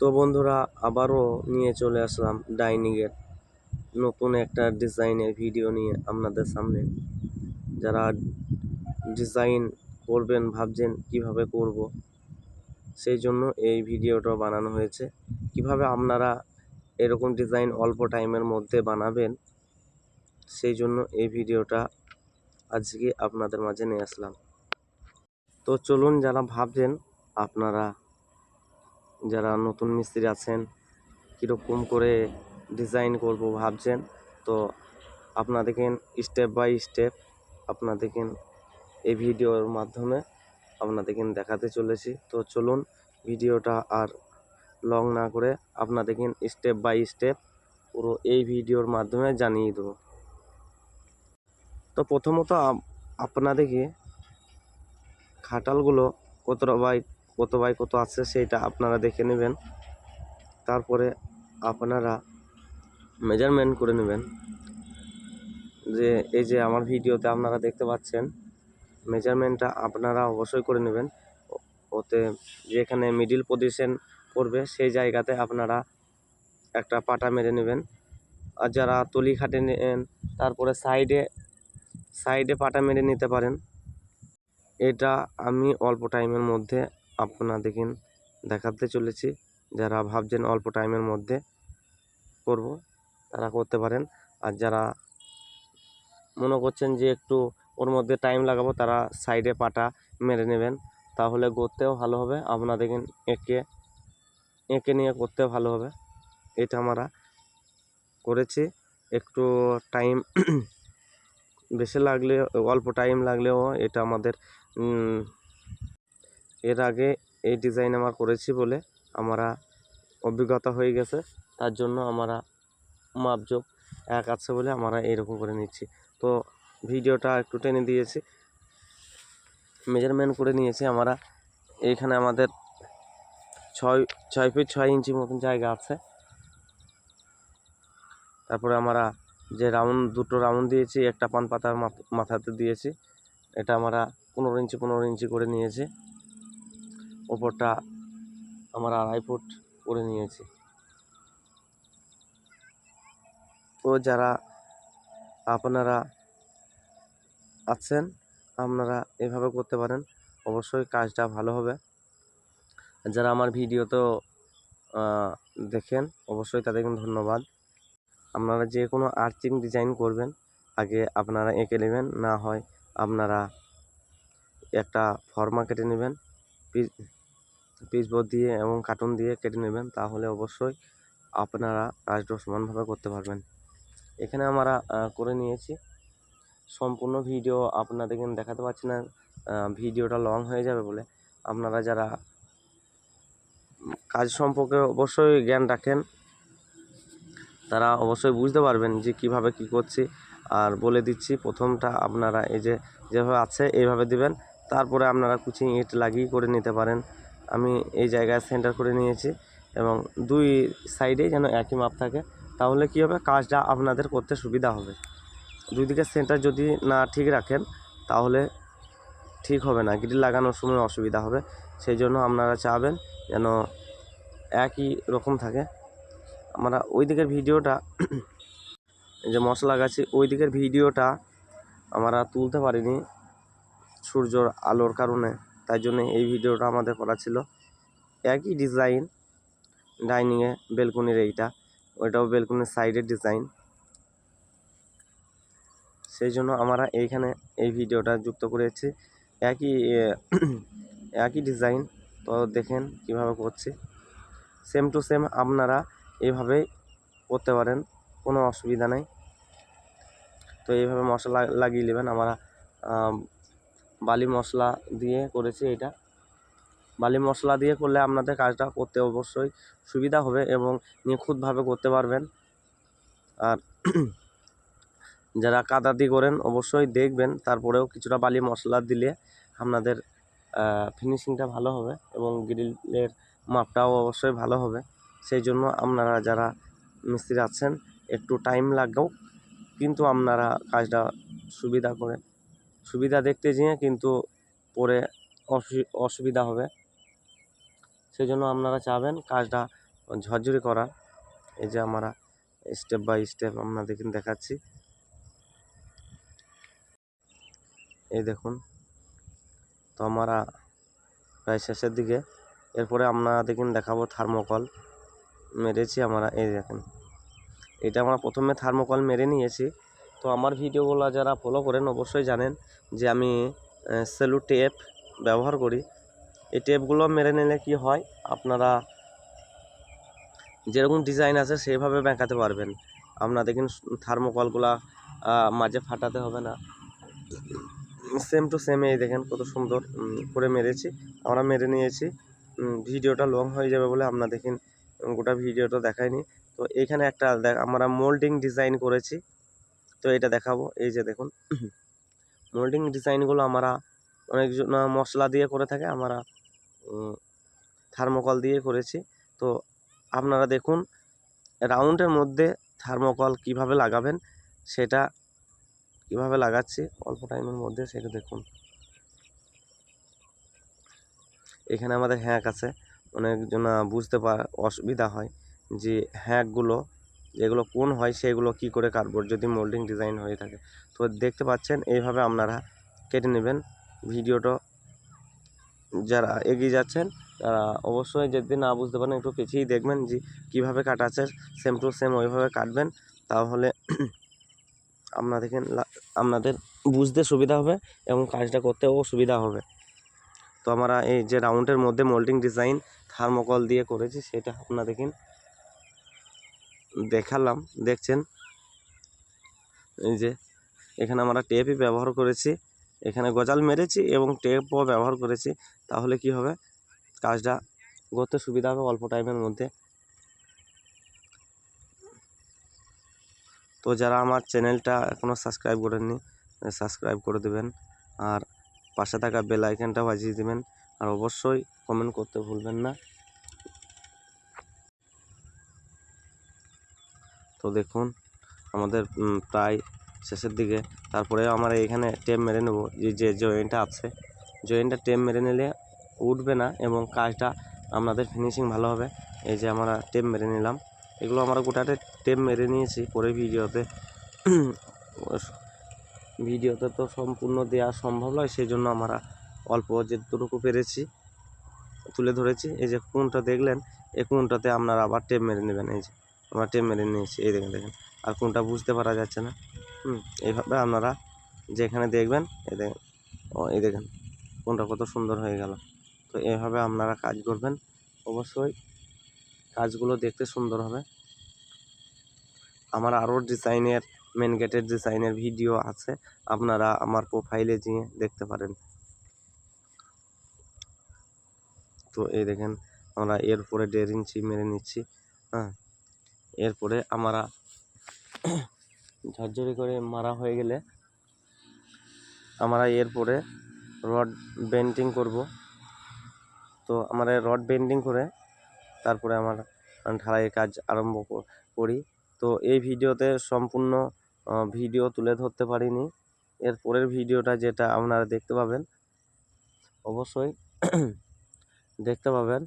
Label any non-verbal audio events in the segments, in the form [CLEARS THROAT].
তো বন্ধুরা, আবারও নিয়ে চলে আসলাম ডাইনিংয়ের নতুন একটা ডিজাইনের ভিডিও নিয়ে আপনাদের সামনে। যারা ডিজাইন করবেন, ভাবছেন কীভাবে করব, সেই জন্য এই ভিডিওটা বানানো হয়েছে। কীভাবে আপনারা এরকম ডিজাইন অল্প টাইমের মধ্যে বানাবেন, সেই জন্য এই ভিডিওটা আজকে আপনাদের মাঝে নিয়ে আসলাম। তো চলুন, যারা ভাবছেন আপনারা যারা নতুন মিস্ত্রি আছেন, কীরকম করে ডিজাইন করব ভাবছেন, তো আপনাদেরকে স্টেপ বাই স্টেপ আপনাদেরকে এই ভিডিওর মাধ্যমে আপনাদেরকে দেখাতে চলেছি। তো চলুন ভিডিওটা আর লং না করে আপনাদেরকে স্টেপ বাই স্টেপ পুরো এই ভিডিওর মাধ্যমে জানিয়ে দেবো। তো প্রথমত আপ- আপনাদেরকে খাটালগুলো কত বাই কত বাই কত আছে সেইটা আপনারা দেখে নেবেন। তারপরে আপনারা মেজারমেন্ট করে নেবেন। যে এই যে আমার ভিডিওতে আপনারা দেখতে পাচ্ছেন মেজারমেন্টটা আপনারা অবশ্যই করে নেবেন। ওতে যেখানে মিডিল পজিশন পড়বে সেই জায়গাতে আপনারা একটা পাটা মেরে নেবেন। আর যারা তলি খাটে নেন, তারপরে সাইডে সাইডে পাটা মেরে নিতে পারেন। এটা আমি অল্প টাইমের মধ্যে আপনাদেরকে দেখাতে চলেছি। যারা ভাবছেন অল্প টাইমের মধ্যে করব, তারা করতে পারেন। আর যারা মনে করছেন যে একটু ওর মধ্যে টাইম লাগাবো, তারা সাইডে পাটা মেরে নেবেন। তাহলে করতেও ভালো হবে। আপনাদেরকে এঁকে এঁকে নিয়ে করতেও ভালো হবে। এটা আমরা করেছি। একটু টাইম [CLEARS THROAT] বেশি লাগলে, অল্প টাইম লাগলেও এটা আমাদের এর আগে এই ডিজাইন আমার করেছি বলে আমরা অভিজ্ঞতা হয়ে গেছে। তার জন্য আমরা মাপজোক এক আছে বলে আমরা এরকম করে নিচ্ছি। তো ভিডিওটা একটু টেনে দিয়েছি। মেজারমেন্ট করে নিয়েছি আমরা। এইখানে আমাদের ছয় ছয় ফিট ছয় ইঞ্চি মতন জায়গা আছে। তারপরে আমরা যে রাউন্ড দুটো রাউন্ড দিয়েছি, একটা পান পাতার মাথ- মাথাতে দিয়েছি। এটা আমরা পনেরো ইঞ্চি পনেরো ইঞ্চি করে নিয়েছি। ওপরটা আমার আড়াই ফুট করে নিয়েছি। তো যারা আপনারা আছেন, আপনারা এভাবে করতে পারেন। অবশ্যই কাজটা ভালো হবে। যারা আমার ভিডিও তো দেখেন, অবশ্যই তাদেরকে ধন্যবাদ। আপনারা যে কোনো আর্চিং ডিজাইন করবেন, আগে আপনারা এঁকে নেবেন, না হয় আপনারা একটা ফর্মা কেটে নেবেন পিচবোর্ড দিয়ে এবং কার্টুন দিয়ে কেটে নেবেন, তাহলে অবশ্যই আপনারা কাজটা সমানভাবে করতে পারবেন। এখানে আমরা করে নিয়েছি। সম্পূর্ণ ভিডিও আপনাদেরকে দেখাতে পারছি না ভিডিওটা লং হয়ে যাবে বলে। আপনারা যারা কাজ সম্পর্কে অবশ্যই জ্ঞান রাখেন, তারা অবশ্যই বুঝতে পারবেন যে কীভাবে কি করছি। আর বলে দিচ্ছি, প্রথমটা আপনারা এই যে যেভাবে আছে, এইভাবে দিবেন। তারপরে আপনারা কুচিং ইট লাগিয়ে করে নিতে পারেন। আমি এই জায়গায় সেন্টার করে নিয়েছি এবং দুই সাইডেই যেন একই মাপ থাকে, তাহলে কী হবে? কাজটা আপনাদের করতে সুবিধা হবে। দুই দিকে সেন্টার যদি না ঠিক রাখেন, তাহলে ঠিক হবে না। গ্রিল লাগানোর সময় অসুবিধা হবে। সেই জন্য আপনারা চাবেন যেন একই রকম থাকে। আমরা ওই দিকের ভিডিওটা যে মশলা গাছি ওই দিকের ভিডিওটা আমরা তুলতে পারিনি সূর্যর আলোর কারণে। তাই জন্য এই ভিডিওটা আমাদের করা ছিল। একই ডিজাইন ডাইনিংয়ে বেলকুনির এইটা ওইটাও বেলকুনির সাইডের ডিজাইন সেই জন্য আমরা এইখানে এই ভিডিওটা যুক্ত করেছি। একই একই ডিজাইন তো দেখেন কীভাবে করছি। সেম টু সেম আপনারা এইভাবেই করতে পারেন কোনো অসুবিধা নেই। তো এইভাবে মশলা লাগিয়ে নেবেন আমরা আম, বালি মশলা দিয়ে করেছি এটা। বালি মশলা দিয়ে করলে আপনাদের কাজটা করতে অবশ্যই সুবিধা হবে এবং নিখুঁতভাবে করতে পারবেন। আর [CLEARS THROAT] যারা কাদা দিয়ে করেন অবশ্যই দেখবেন, তারপরেও কিছুটা বালি মশলা দিলে আপনাদের ফিনিশিংটা ভালো হবে এবং গ্রিলের মাপটাও অবশ্যই ভালো হবে। সেই জন্য আপনারা যারা মিস্ত্রি আছেন, একটু টাইম লাগবেও, কিন্তু আপনারা কাজটা সুবিধা করে সুবিধা দেখতে যেয়ে কিন্তু পরে অসু- অসুবিধা হবে। সেই জন্য আপনারা চাবেন কাজটা ঝরঝরি করা। এই যে আমরা স্টেপ বাই স্টেপ আপনাদেরকে দেখাচ্ছি। এই দেখুন। তো আমরা প্রায় শেষের দিকে। এরপরে আপনাদেরকে দেখাবো থার্মোকল মেরেছি আমরা। এই দেখেন। এটা আমরা প্রথমে থার্মোকল মেরে নিয়েছি। তো আমার ভিডিওগুলো যারা ফলো করেন অবশ্যই জানেন যে আমি সেলু টেপ ব্যবহার করি। এই টেপগুলো মেরে নিলে কি হয়? আপনারা যেরকম ডিজাইন আছে সেইভাবে বেঁকাতে পারবেন। আপনার দেখুন থার্মোকলগুলা মাঝে ফাটাতে হবে না। সেম টু সেম এই দেখেন কত সুন্দর করে মেরেছি। আমরা মেরে নিয়েছি। ভিডিওটা লং হয়ে যাবে বলে আপনার দেখেন গোটা ভিডিওটা দেখাইনি। তো এখানে একটা আমরা মোল্ডিং ডিজাইন করেছি। তো এটা দেখাবো। এই যে দেখুন। মোল্ডিং ডিজাইনগুলো আমরা অনেকজন মশলা দিয়ে করে থাকে, আমরা থার্মোকল দিয়ে করেছি। তো আপনারা দেখুন রাউন্ডের মধ্যে থার্মোকল কীভাবে লাগাবেন, সেটা কীভাবে লাগাচ্ছি, অল্প টাইমের মধ্যে সেটা দেখুন। এখানে আমাদের হ্যাক আছে। অনেকজন বুঝতে পার অসুবিধা হয় যে হ্যাকগুলো যেগুলো কোন হয়, সেগুলো কি করে কাটবো, যদি মোল্ডিং ডিজাইন হয়ে থাকে। তো দেখতে পাচ্ছেন, এইভাবে আপনারা কেটে নেবেন ভিডিওটা। যারা এগিয়ে যাচ্ছেন, তারা অবশ্যই যদি না বুঝতে পারেন, একটু পিছিয়েই দেখবেন যে কীভাবে কাটা আছে সেম টু সেম ওইভাবে কাটবেন, তাহলে [CLEARS THROAT] আপনাদেরকে আপনাদের বুঝতে সুবিধা হবে এবং কাজটা করতেও সুবিধা হবে। তো আমরা এই যে রাউন্ডের মধ্যে মোল্ডিং ডিজাইন থার্মোকল দিয়ে করেছি, সেটা আপনাদেরকে দেখালাম, দেখছেন? এই যে, এখানে আমরা টেপই ব্যবহার করেছি, এখানে গজাল মেরেছি এবং টেপও ব্যবহার করেছি, তাহলে কি হবে? কাজটা করতে সুবিধা হবে অল্প টাইমের মধ্যে। তো যারা আমার চ্যানেলটা এখনও সাবস্ক্রাইব করেননি সাবস্ক্রাইব করে দেবেন, আর পাশে থাকা বেল আইকনটা বাজিয়ে দেবেন, আর অবশ্যই কমেন্ট করতে ভুলবেন না। তো দেখুন, আমাদের প্রায় শেষের দিকে। তারপরে আমরা এখানে টেপ মেরে নেব। যে যে জয়েন্টটা আছে জয়েন্টটা টেপ মেরে নিলে উঠবে না এবং কাজটা আপনাদের ফিনিশিং ভালো হবে। এই যে আমরা টেপ মেরে নিলাম। এগুলো আমরা গোটাতে টেপ মেরে নিয়েছি। পরে ভিডিওতে ভিডিওতে তো সম্পূর্ণ দেওয়া সম্ভব নয় সেই জন্য আমরা অল্প যেটুকু পেরেছি, তুলে ধরেছি। এই যে কোনটা দেখলেন, এই কোনটাতে আপনারা আবার টেপ মেরে নেবেন। এই যে আমরা টেপ মেরে নিয়েছি। এই দেখেন দেখেন। আর কোনটা বুঝতে পারা যাচ্ছে না। হুম, এইভাবে আপনারা যেখানে দেখবেন, এই দেখেন, ও, এই দেখেন, কোনটা কত সুন্দর হয়ে গেল। তো এইভাবে আপনারা কাজ করবেন। অবশ্যই কাজগুলো দেখতে সুন্দর হবে। আমার আরও ডিজাইনের মেন গেটের ডিজাইনের ভিডিও আছে। আপনারা আমার প্রোফাইলে গিয়ে দেখতে পারেন। তো এই দেখেন, আমরা এরপরে দেড় ইঞ্চি মেরে নিচ্ছি। হ্যাঁ। এরপরে আমরা ঝরঝরি করে মারা হয়ে গেলে আমরা এরপরে রড বেন্ডিং করব। তো আমরা রড বেন্ডিং করে তারপরে আমার ঢালাইয়ের কাজ আরম্ভ করি। তো এই ভিডিওতে সম্পূর্ণ ভিডিও তুলে ধরতে পারিনি। এর পরের ভিডিওটা যেটা আপনারা দেখতে পাবেন, অবশ্যই দেখতে পাবেন।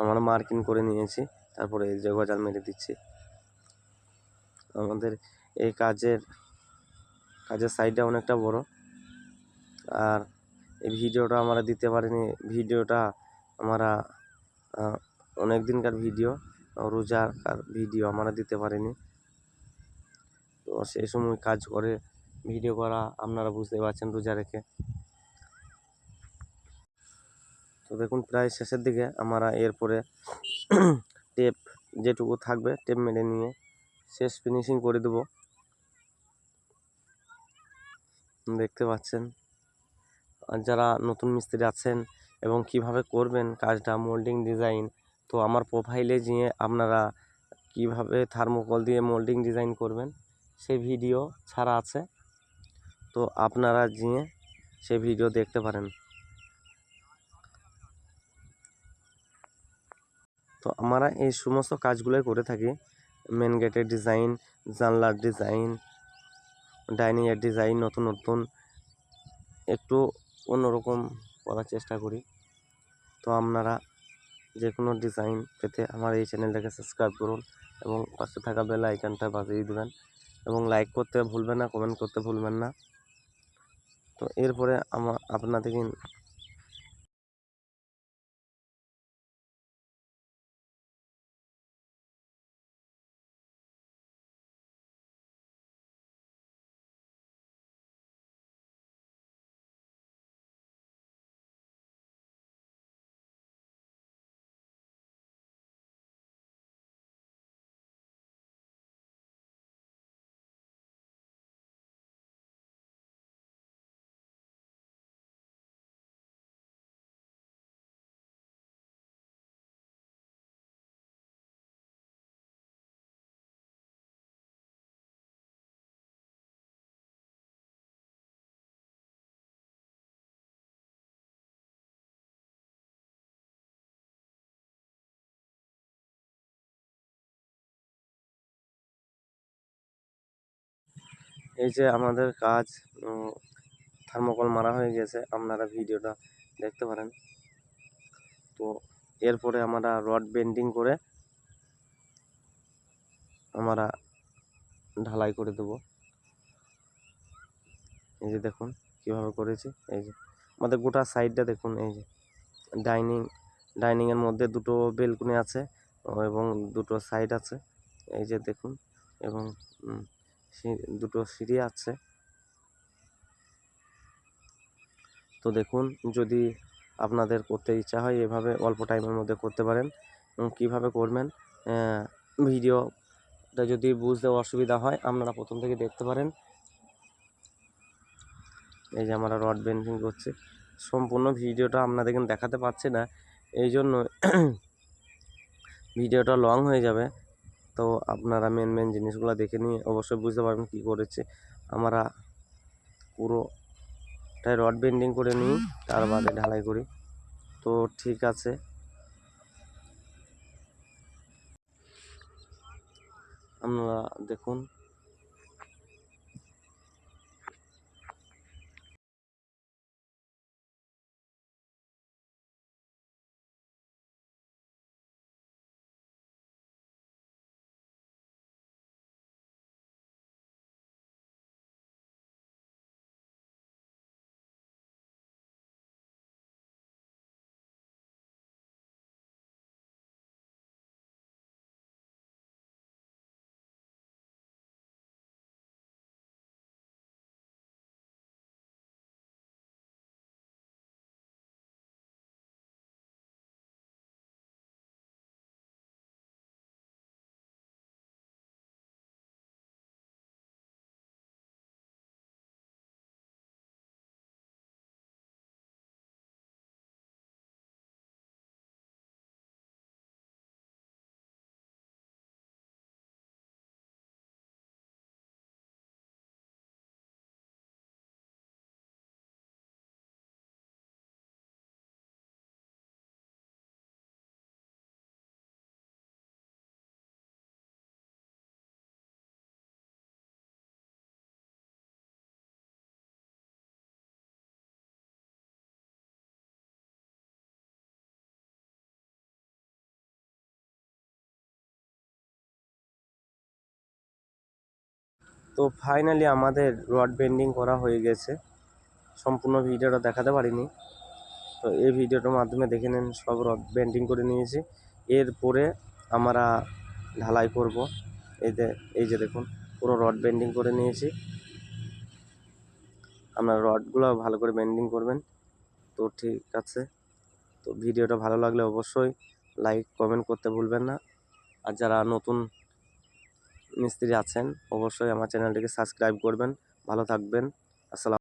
আমরা মার্কিং করে নিয়েছি, তারপরে এই যে গজাল মেরে দিচ্ছি। আমাদের এই কাজের কাজের সাইডটা অনেকটা বড়। আর এই ভিডিওটা আমরা দিতে পারিনি, ভিডিওটা আমরা অনেক দিনকার ভিডিও রোজার ভিডিও আমরা দিতে পারিনি। তো সেই সময় কাজ করে ভিডিও করা আপনারা বুঝতে পারছেন রোজা রেখে। তো দেখুন, প্রায় শেষের দিকে আমরা এরপরে টেপ যেটুকু থাকবে, টেপ মেরে নিয়ে শেষ ফিনিশিং করে দেবো। দেখতে পাচ্ছেন? আর যারা নতুন মিস্ত্রি আছেন এবং কীভাবে করবেন কাজটা মোল্ডিং ডিজাইন তো আমার প্রোফাইলে গিয়ে আপনারা কীভাবে থার্মোকল দিয়ে মোল্ডিং ডিজাইন করবেন সেই ভিডিও ছাড়া আছে। তো আপনারা গিয়ে সেই ভিডিও দেখতে পারেন। তো আমরা এই সমস্ত কাজগুলোই করে থাকি। মেন গেটের ডিজাইন জানলার ডিজাইন ডাইনিংয়ের ডিজাইন নতুন নতুন। একটু অন্যরকম করার চেষ্টা করি। তো আপনারা যে কোনো ডিজাইন পেতে আমার এই চ্যানেলটাকে সাবস্ক্রাইব করুন এবং পাশে থাকা বেল আইকনটা বাজিয়ে দেবেন এবং লাইক করতে ভুলবেন না কমেন্ট করতে ভুলবেন না। তো এরপরে আমার আপনাদেরকে এই যে আমাদের কাজ থার্মোকল মারা হয়ে গেছে, আপনারা ভিডিওটা দেখতে পারেন। তো এরপরে আমরা রড বেন্ডিং করে আমরা ঢালাই করে দেব। এই যে দেখুন কীভাবে করেছি, এই যে আমাদের গোটা সাইডটা দেখুন, এই যে ডাইনিং, ডাইনিংয়ের মধ্যে দুটো বেলকুনি আছে এবং দুটো সাইড আছে, এই যে দেখুন এবং দুটো সিঁড়ি আছে। তো দেখুন, যদি আপনাদের করতে ইচ্ছা হয়, এভাবে অল্প টাইমের মধ্যে করতে পারেন এবং কীভাবে করবেন ভিডিওটা যদি বুঝতে অসুবিধা হয়, আপনারা প্রথম থেকে দেখতে পারেন। এই যে আমরা রড বেন্ডিং করছি। সম্পূর্ণ ভিডিওটা আপনাদের কিন্তু দেখাতে পারছি না। এই জন্য ভিডিওটা লং হয়ে যাবে। তো আপনারা মেন মেন জিনিসগুলো দেখে নিয়ে অবশ্যই বুঝতে পারবেন কী করেছে। আমরা পুরোটাই রড বেন্ডিং করে নিই, তার বাদে ঢালাই করি। তো ঠিক আছে। আপনারা দেখুন তো ফাইনালি আমাদের রড বেন্ডিং করা হয়ে গেছে। সম্পূর্ণ ভিডিওটা দেখাতে পারিনি। তো এই ভিডিওটার মাধ্যমে দেখে নেন, সব রড বেন্ডিং করে নিয়েছি। এরপরে আমরা ঢালাই করব। এই যে এই যে দেখুন, পুরো রড বেন্ডিং করে নিয়েছি। আপনার রডগুলো ভালো করে বেন্ডিং করবেন। তো ঠিক আছে। তো ভিডিওটা ভালো লাগলে অবশ্যই লাইক কমেন্ট করতে ভুলবেন না। আর যারা নতুন মিস্ত্রি আছেন অবশ্যই আমার চ্যানেলটিকে সাবস্ক্রাইব করবেন। ভালো থাকবেন। আসসালাম